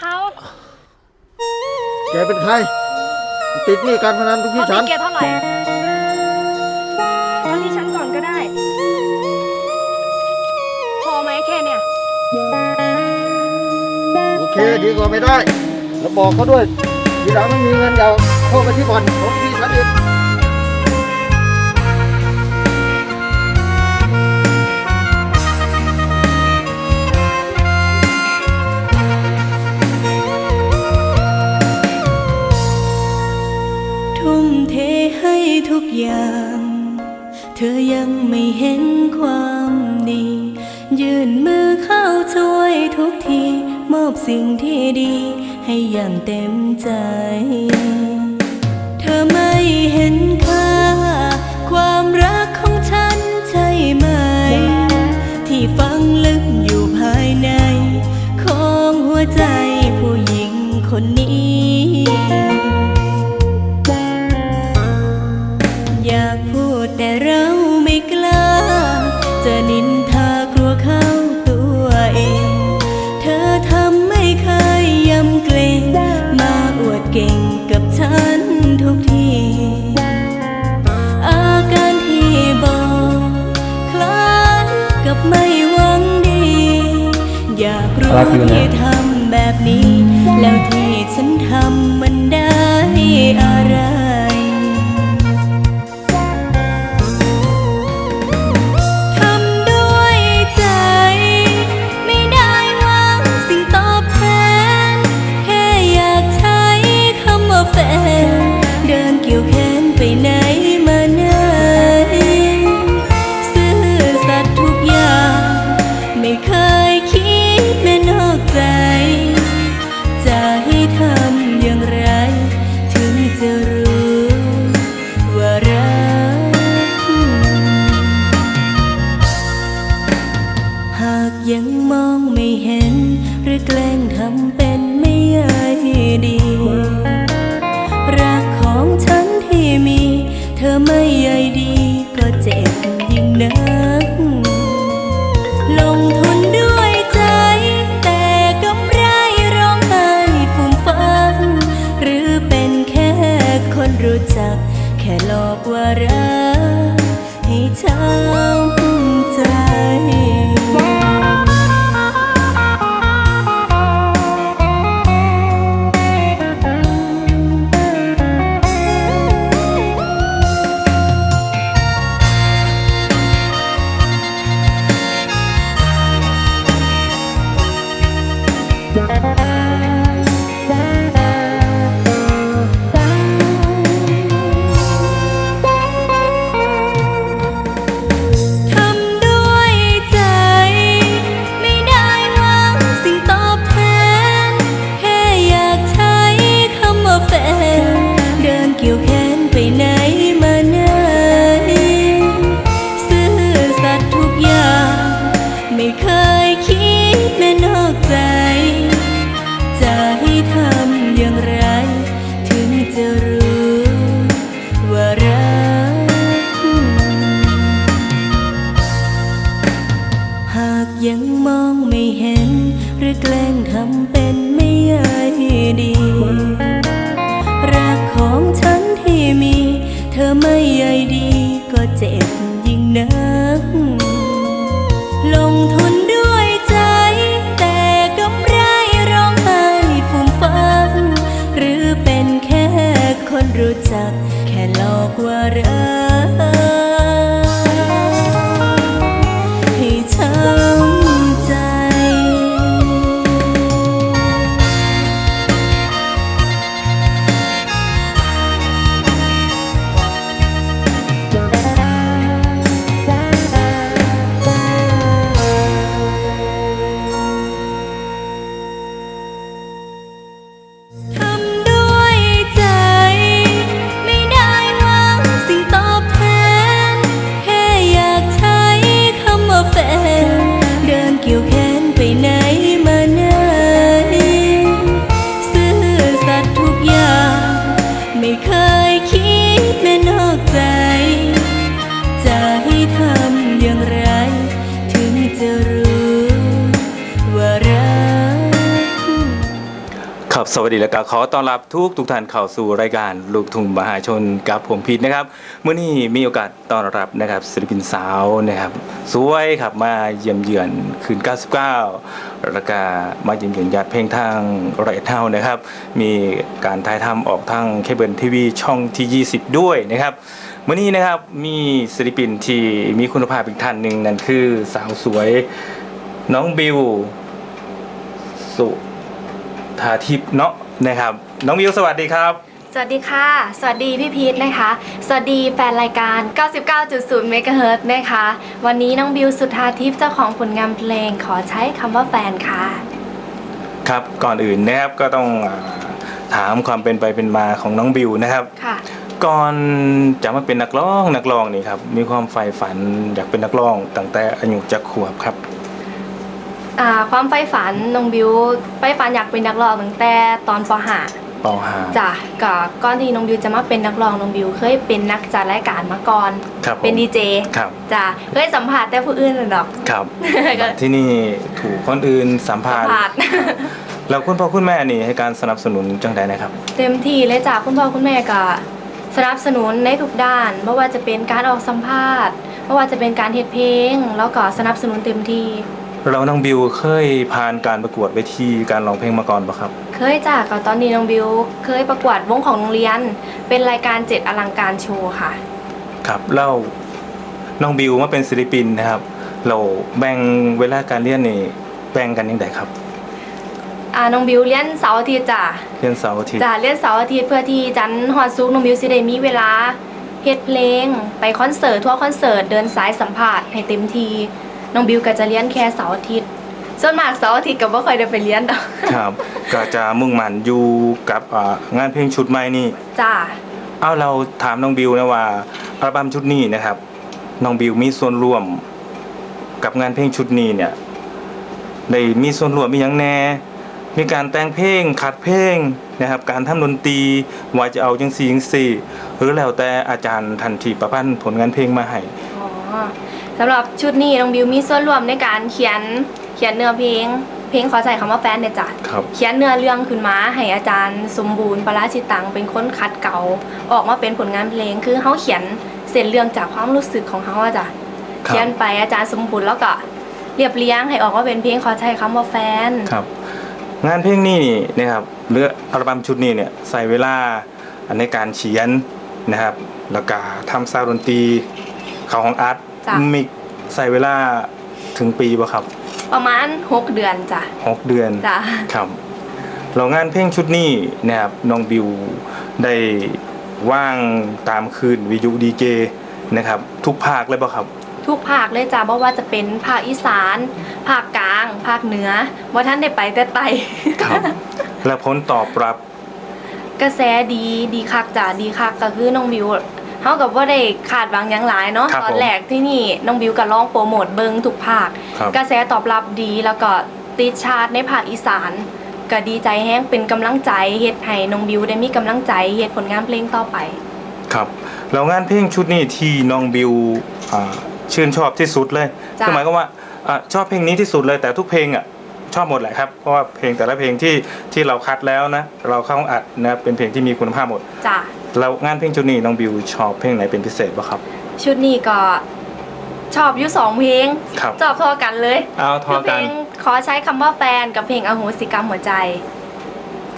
เขาแกเป็นใคร ติดหนี้การพนันทุกที่เขาฉัติดแกเท่าไหร่ตอนที่ฉันก่อนก็ได้ พอไหมแค่เนี่ย โอเคดีกว่าไม่ได้ แล้วบอกเขาด้วยทีหลังต้องมีเงินอย่าเข้ามาที่บ่อนของพี่ฉันอีก ทุ่มเทให้ทุกอย่าง เธอยังไม่เห็นความดี ยื่นมือเข้าช่วยทุกที มอบสิ่งที่ดี ให้อย่างเต็มใจ เธอไม่เห็นค่า ความรักของฉันใช่ไหม ที่ฝังลึกอยู่ภายใน ของหัวใจ ครับฟินะทำแบบนี้ แล้วที่ฉันทำมันได้อะไร หลอกว่ารักให้เธอผู้งใจ ครับสวัสดีและก็ขอต้อนรับทุกทุกท่านเข้าสู่รายการลูกทุ่งมหาชนกับผมพีทนะครับเมื่อนี้มีโอกาสต้อนรับนะครับศิลปินสาวนะครับสวยครับมาเยี่ยมเยือนคืน 99 แล้วก็มาเยี่ยมเยือนญาติเพลงทางไรเท่านะครับ มีการถ่ายทำออกทางเคเบิลทีวีช่องที่ 20 ด้วยนะครับเมื่อนี้นะครับมีศิลปินที่มีคุณภาพอีกท่านหนึ่งนั่นคือสาวสวยน้องบิวสุ ทาทิพย์เนาะนะครับ น้องวิวสวัสดีครับ สวัสดีค่ะ สวัสดีพี่พีทนะคะ สวัสดีแฟนรายการ 99.0เมกะเฮิรตซ์นะคะ วันนี้น้องบิวสุธาทิพย์เจ้าของผลงานเพลงขอใช้คำว่าแฟนค่ะ ครับก่อนอื่นนะครับก็ต้องอาถามความเป็นไปเป็นมาของน้องบิวนะครับ ค่ะ ก่อนจะมาเป็นนักร้องนักร้องนี่ครับมีความใฝ่ฝันอยากเป็นนักร้องตั้งแต่อายุจักขวบครับ อ่าความใฝ่ฝันน้องบิวใฝ่ฝันอยากเป็นนักร้องตั้งแต่ตอนปปหา .5 จ้ะก็ก่อนที่น้องบิวจะมาเป็นนักร้องน้องบิวเคยเป็นนักจัดรายการมาก่อน ครับผมเป็นดีเจครับ จ้ะเคยสัมผัสแต่ผู้อื่นน่ะดอก ครับก็ที่นี่ถูกคนอื่นสัมภาสัษมณ์ ผัส แล้วคุณพ่อคุณแม่นี่ให้การสนับสนุนจังใดนะครับ เต็มที่เลยจ้ะคุณพ่อคุณแม่ก็สนับสนุนในทุกด้านไม่ว่าจะเป็นการออกสัมภาษณ์ไม่ว่าจะเป็นการเฮ็ดเพลง แล้วก็สนับสนุนเต็มที่ เราน้องบิวเคยผ่านการประกวดเวทีการร้องเพลงมาก่อนปะครับ เคยจ้ะก็ตอนนี้น้องบิว เคยประกวดวงของโรงเรียน เป็นรายการเจ็ดอลังการโชว์ค่ะ ครับเล่าน้องบิวมาเป็นศิลปินนะครับ เราแบ่งเวลาการเรียนนี่แบ่งกันยังไงครับอ่าน้องบิวเรียนเสาร์อาทิตย์จ้ะเรียนเสาร์อาทิตย์จ้ะเรียนเสาร์อาทิตย์เพื่อที่จันทร์ฮอดซุกร์น้องบิวสิได้มีเวลาเฮ็ดเพลง ไปคอนเสิร์ตทั่วคอนเสิร์ตเดินสายสัมภาษณ์ให้เต็มที่ น้องบิวก็จะเรียนแค่เสาร์อาทิตย์ส่วนมากเสาร์อาทิตย์ก็บ่ค่อยได้ไปเรียนดอกครับ ก็จะมุ่งมั่นอยู่กับอ่างานเพลงชุดใหม่นี่ จ้ะเอาเราถามน้องบิวนะว่าอัลบั้มชุดนี้นะครับน้องบิวมีส่วนร่วม กับงานเพลงชุดนี้เนี่ยได้มีส่วนร่วมมีหยังแหน่ มีการแต่งเพลงขัดเพลงนะครับ การทำดนตรีว่าจะเอาจังซี่จังซี่ หรือแล้วแต่อาจารย์ทันทีประพันธ์ผลงานเพลงมาให้ อ๋อ สำหรับชุดนี้น้องบิวมีส่วนร่วมในการเขียนเขียนเนื้อเพลง เพลงขอใส่คำว่าแฟนเนี่ยจ้ะครับ เขียนเนื้อเรื่องขึ้นมาให้อาจารย์สมบูรณ์ปราชิตังเป็นคนคัดเก่าออกมาเป็นผลงานเพลงคือเขาเขียนเส้นเรื่องจากความรู้สึกของเขาอะจ้ะครับ เขียนไปอาจารย์สมบูรณ์แล้วก็เรียบเรียงให้ออกมาเป็นเพลงขอใช้คำว่าแฟน ครับ งานเพลงนี้นี่นะครับหรืออัลบั้มชุดนี้เนี่ยใส่เวลาในการเขียนนะครับ แล้วก็ทำซาวด์ดนตรี เข้าของอาร์ต จ้ะ มิกใส่เวลาถึงปีป่ะครับประมาณ6เดือนจ้ะหกเดือนจ้ะครับเรางานเพลงชุดนี้นะครับน้องบิวได้ว่างตามคืนวิทยุดีเจนะครับ ทุกภาคเลยป่ะครับ ทุกภาคเลยจ้ะเพราะว่าจะเป็นภาคอีสานภาคกลาง ภาคเหนือว่าท่านได้ไปแต่ไตครับ และผลตอบรับ กระแสดีดีคักจ้ะดีคักก็คือน้องบิว เฮากับว่าได้ขาดหวังหยังหลายเนาะครับตอนผมแรกที่นี่น้องบิวก็ร้องโปรโมทเบิงทุกภาค ครับ กระแสตอบรับดีแล้วก็ติดชาร์ตในภาคอีสาน ก็ดีใจแฮงเป็นกำลังใจเฮ็ดให้น้องบิวได้มีกำลังใจเฮ็ดผลงานเพลงต่อไป ครับแล้วงานเพลงชุดนี้ที่น้องบิวอ่าชื่นชอบที่สุดเลยจ้ะ คือหมายความว่าอ่าชอบเพลงนี้ที่สุดเลยแต่ทุกเพลงอะ ชอบหมดแหละครับ เพราะว่าเพลงแต่ละเพลงที่ที่เราคัดแล้วนะ เราเข้าห้องอัดนะเป็นเพลงที่มีคุณภาพหมด จ้ะแล้วงานเพลงชุดนี้น้องบิวชอบเพลงไหนเป็นพิเศษบ้างครับ ชุดนี้ก็ชอบอยู่สองเพลงครับ ชอบทอกันเลยเอาทอคือเพกัลน งขอใช้คำว่าแฟนกับเพลงอโหสิกรรมหัวใจ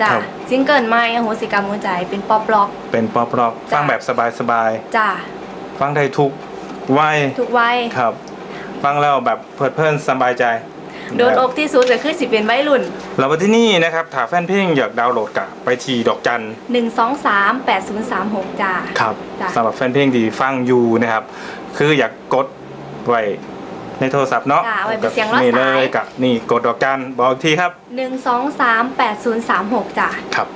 จ้ะครับ ซิงเกิลใหม่อโหสิกรรมหัวใจเป็นป๊อปร็อก เป็นป๊อปร็อกจ้ะ ฟังแบบสบายจ้ะๆฟังได้ทุกวัยทุกวัยครับ ฟังแล้วแบบเพลิดเพลินสบายใจ โดนอกที่สุดก็คือสิเป็นวัยรุ่น เราไปที่นี่นะครับถ้าแฟนเพลงอยากดาวน์โหลดกะไปที่ดอกจัน1 2 3 8 0 3 6จ้าครับจ้ะสำหรับแฟนเพลงที่ฟังอยู่นะครับ คืออยากกดไว้ในโทรศัพท์เนาะจ้าไว้เป็นเสียงรอดนี่เลสายยกับนี่กดดอกจันบอกอีกทีครับ 1 2 3 8 0 3 6จ้า ครับ